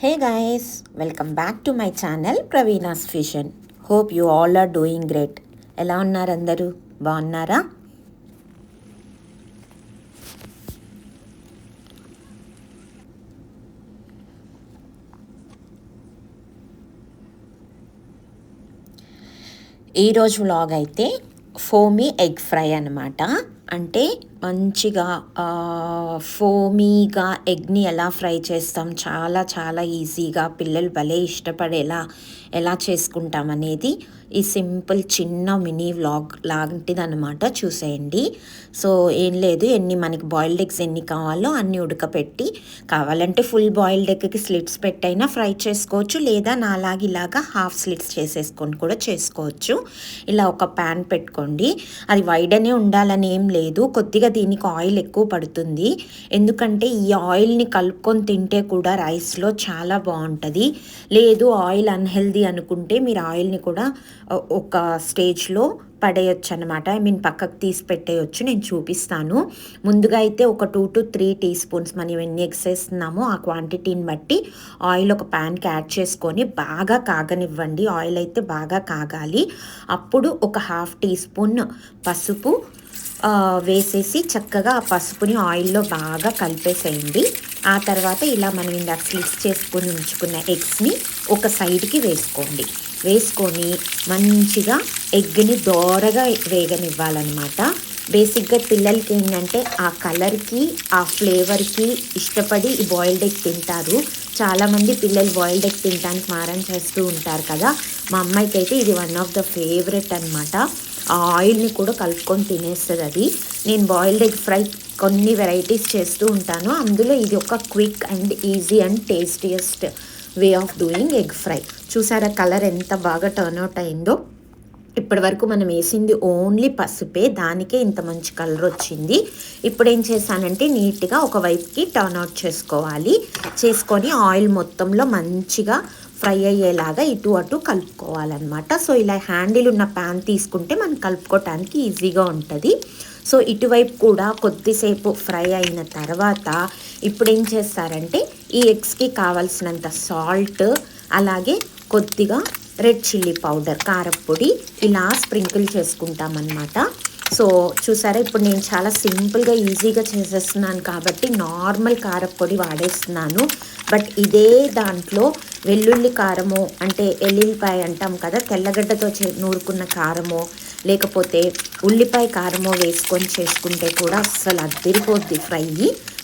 Hey guys welcome back to my channel Praveena's fusion hope you all are doing great ఎలా ఉన్నారు అందరూ? బాగున్నారా? ఈరోజు వ్లాగ్ అయితే ఫోమీ ఎగ్ ఫ్రై అనమాట అంటే మంచిగా ఫోమీగా ఎగ్ని ఎలా ఫ్రై చేస్తాం చాలా చాలా ఈజీగా పిల్లలు భలే ఇష్టపడేలా ఎలా చేసుకుంటాం అనేది ఈ సింపుల్ చిన్న మినీ వ్లాగ్ లాంటిది అనమాట చూసేయండి. సో ఏం లేదు ఎన్ని మనకి బాయిల్డ్ ఎగ్స్ ఎన్ని కావాలో అన్ని ఉడకపెట్టి కావాలంటే ఫుల్ బాయిల్డ్ ఎగ్కి స్లిట్స్ పెట్టైనా ఫ్రై చేసుకోవచ్చు లేదా నాలాగి ఇలాగా హాఫ్ స్లిట్స్ చేసేసుకొని కూడా చేసుకోవచ్చు. ఇలా ఒక ప్యాన్ పెట్టుకోండి. అది వైడనే ఉండాలని ఏం లేదు లేదు. కొద్దిగా దీనికి ఆయిల్ ఎక్కువ పడుతుంది. ఎందుకంటే ఈ ఆయిల్ని కలుపుకొని తింటే కూడా రైస్లో చాలా బాగుంటుంది. లేదు ఆయిల్ అన్హెల్దీ అనుకుంటే మీరు ఆయిల్ని కూడా ఒక స్టేజ్లో పడేయచ్చు అనమాట ఐ మీన్ పక్కకు తీసి పెట్టేయచ్చు నేను చూపిస్తాను. ముందుగా అయితే ఒక two to three teaspoons మనం ఎన్ని ఎగ్స్ వేస్తున్నామో ఆ క్వాంటిటీని బట్టి ఆయిల్ ఒక ప్యాన్కి యాడ్ చేసుకొని బాగా కాగనివ్వండి. ఆయిల్ అయితే బాగా కాగాలి. అప్పుడు ఒక హాఫ్ టీ స్పూన్ పసుపు వేసేసి చక్కగా ఆ పసుపుని ఆయిల్లో బాగా కలిపేసేయండి. ఆ తర్వాత ఇలా మనం ఇందాక స్లిప్స్ చేసుకొని ఉంచుకున్న ఎగ్స్ని ఒక సైడ్కి వేసుకోండి. వేసుకొని మంచిగా ఎగ్ని దోరగా వేగనివ్వాలన్నమాట. బేసిక్గా పిల్లలకి ఏంటంటే ఆ కలర్కి ఆ ఫ్లేవర్కి ఇష్టపడి ఈ బాయిల్డ్ ఎగ్ తింటారు. చాలామంది పిల్లలు బాయిల్డ్ ఎగ్ తినడానికి మారం చేస్తూ ఉంటారు కదా. మా అమ్మాయికి అయితే ఇది వన్ ఆఫ్ ద ఫేవరెట్ అనమాట ఆ ఆయిల్ని కూడా కలుపుకొని తినేస్తుంది అది. నేను బాయిల్డ్ ఎగ్ ఫ్రై కొన్ని వెరైటీస్ చేస్తూ ఉంటాను. అందులో ఇది ఒక quick and easy and tastiest way of doing egg fry చూసారా కలర్ ఎంత బాగా టర్న్ అవుట్ అయిందో? ఇప్పటి వరకు మనం వేసింది ఓన్లీ పసుపే. దానికే ఇంత మంచి కలర్ వచ్చింది. ఇప్పుడు ఏం చేశానంటే నీట్గా ఒక వైపుకి టర్న్ అవుట్ చేసుకోవాలి. చేసుకొని ఆయిల్ మొత్తంలో మంచిగా ఫ్రై అయ్యేలాగా ఇటు అటు కలుపుకోవాలన్నమాట. సో ఇలా హ్యాండిల్ ఉన్న ప్యాన్ తీసుకుంటే మనం కలుపుకోవటానికి ఈజీగా ఉంటుంది. సో ఇటువైపు కూడా కొద్దిసేపు ఫ్రై అయిన తర్వాత ఇప్పుడు ఏం చేస్తారంటే ఈ ఎగ్స్కి కావాల్సినంత సాల్ట్ అలాగే కొద్దిగా రెడ్ చిల్లీ పౌడర్ కారప్పొడి ఇలా స్ప్రింకిల్ చేసుకుంటామన్నమాట. సో చూసారా ఇప్పుడు నేను చాలా సింపుల్గా ఈజీగా చేసేస్తున్నాను కాబట్టి నార్మల్ కారప్పొడి వాడేస్తున్నాను. బట్ ఇదే దాంట్లో వెల్లుల్లి కారము అంటే ఎల్లుల్లిపాయ అంటాం కదా తెల్లగడ్డతో చే నూరుకున్న కారము లేకపోతే ఉల్లిపాయ కారమో వేసుకొని చేసుకుంటే కూడా అస్సలు అద్దరిపోద్ది ఫ్రై.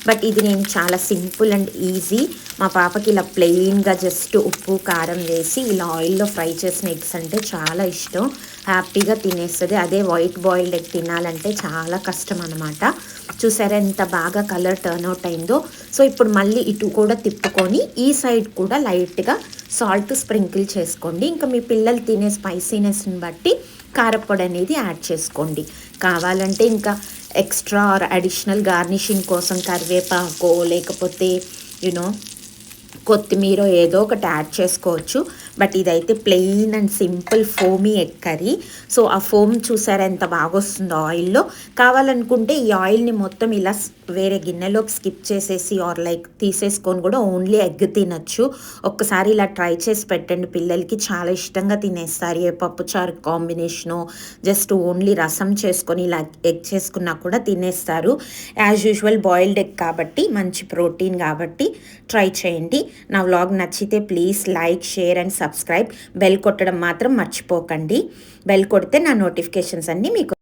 బట్ ఇది నేను చాలా సింపుల్ అండ్ ఈజీ. మా పాపకి ఇలా ప్లెయిన్గా జస్ట్ ఉప్పు కారం వేసి ఇలా ఆయిల్లో ఫ్రై చేసిన ఎగ్స్ అంటే చాలా ఇష్టం. హ్యాపీగా తినేస్తుంది. అదే వైట్ బాయిల్డ్ ఎగ్ తినాలంటే చాలా కష్టం అనమాట చూసారా ఎంత బాగా కలర్ టర్న్ అవుట్ అయిందో. సో ఇప్పుడు మళ్ళీ ఇటు కూడా తిప్పుకొని ఈ సైడ్ కూడా లైట్గా సాల్ట్ స్ప్రింకిల్ చేసుకోండి. ఇంకా మీ పిల్లలు తినే స్పైసీనెస్ని బట్టి కారప్పొడి అనేది యాడ్ చేసుకోండి. కావాలంటే ఇంకా ఎక్స్ట్రా ఆర్ అడిషనల్ గార్నిషింగ్ కోసం కరివేపాకో లేకపోతే యూనో కొత్తిమీర ఏదో ఒకటి యాడ్ చేసుకోవచ్చు. బట్ ఇదైతే plain and simple foamy egg curry. So ఆ ఫోమ్ చూసారా ఎంత బాగా వస్తుందో ఆయిల్లో. కావాలనుకుంటే ఈ ఆయిల్ని మొత్తం ఇలా వేరే గిన్నెలోకి స్కిప్ చేసేసి ఆర్ లైక్ తీసేసుకొని కూడా ఓన్లీ ఎగ్ తినచ్చు. ఒక్కసారి ఇలా ట్రై చేసి పెట్టండి. పిల్లలకి చాలా ఇష్టంగా తినేస్తారు. ఏ పప్పుచారు కాంబినేషను జస్ట్ ఓన్లీ రసం చేసుకొని ఇలా ఎగ్ చేసుకున్నా కూడా తినేస్తారు. యాజ్ యూజువల్ బాయిల్డ్ ఎగ్ కాబట్టి మంచి ప్రోటీన్ కాబట్టి ట్రై చేయండి. నా వ్లాగ్ నచ్చితే please like share and subscribe bell కొట్టడం మాత్రం మర్చిపోకండి. బెల్ కొడితే నా నోటిఫికేషన్స్ అన్నీ మీకు